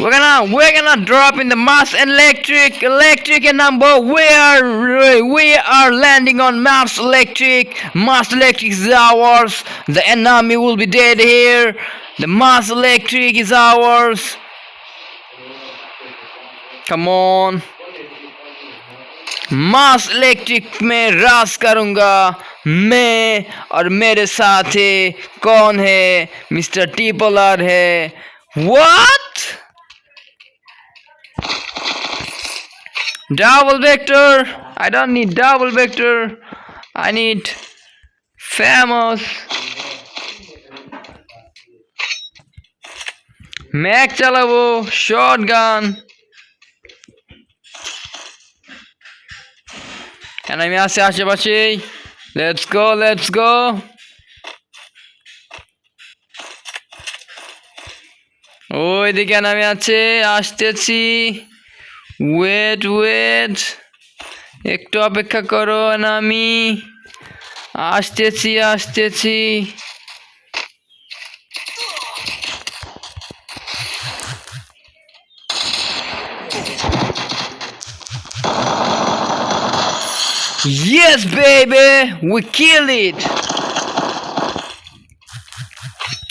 We're gonna we're gonna drop in the Mars Electric Electric and number. We are we are landing on Mars Electric. Mars Electric is ours. The enemy will be dead here. The Mars Electric is ours. Come on. Mars Electric me ras karunga. Me or मेरे साथ है कौन है mister टीपोलर double vector I don't need double vector I need famous ম্যাক চালাবো shotgun আমি আছে আশেপাশেই লেটস গো লেটস গো ওইদিকে নামে আছে আসতেছি ওয়েট ওয়েট একটু অপেক্ষা করো করুন আমি আসতেছি আসতেছি Yes, baby! We kill it!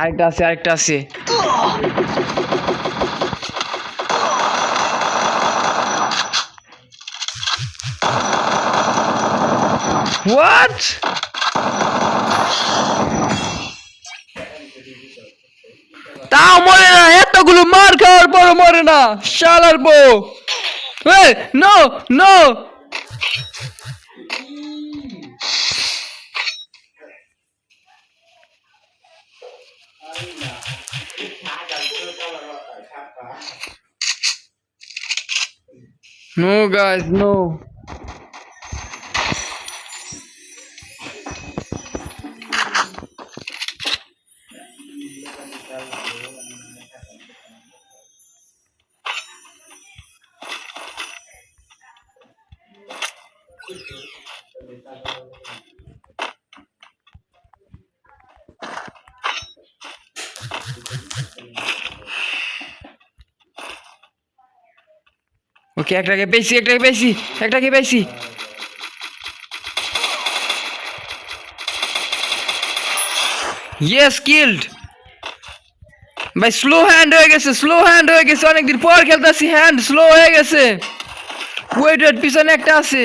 আরেকটা আছে আরেকটা আছে What? Tao Morena, Eto Gulu Marka or Boro Morena, Hey, no, no. No, guys, no. ওকে একটা কি পেছি একটা কি পেছি একটা কি পেছি ইয়েস কিলড ভাই স্লো হ্যান্ড হয়ে গেছে স্লো হ্যান্ড হয়ে গেছে অনেকদিন পড় খেলাছি হ্যান্ড স্লো হয়ে গেছে ওয়েটেড পিছনে একটা আছে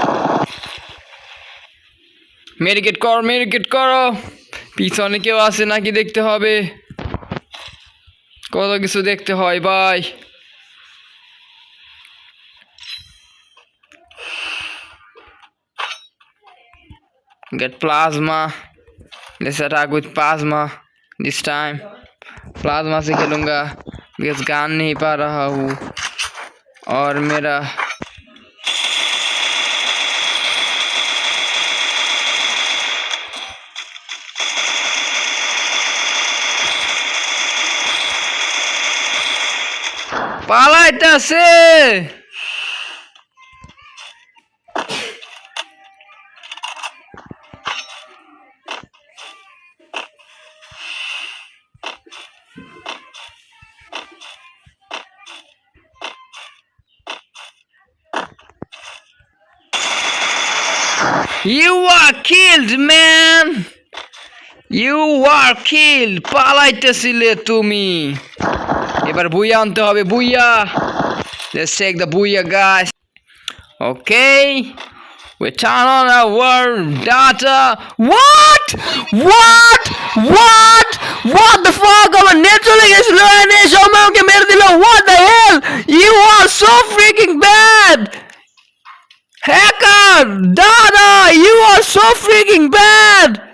मेरिकेट कर मेरिकेट करो पीछे क्यों आसे ना कि देखते कत किस देखते हैं भाई गेट प्लाजमा जैसे कुछ प्लाजमा दिस टाइम प्लाजमा से खेलूंगा बिकॉज गान नहीं पा रहा हूँ और मेरा পালাইতেছে You are killed, man! You are killed! পালাইতেছিলে তুমি এবার বুইয়া আনতে হবে booyah let's take booyah okay We turn on our data. What? What? What? What the fuck? Our Netflix is low and আমাকে মেরে দিল What the hell? You are so freaking bad! Hacker! Dada! You are so freaking bad!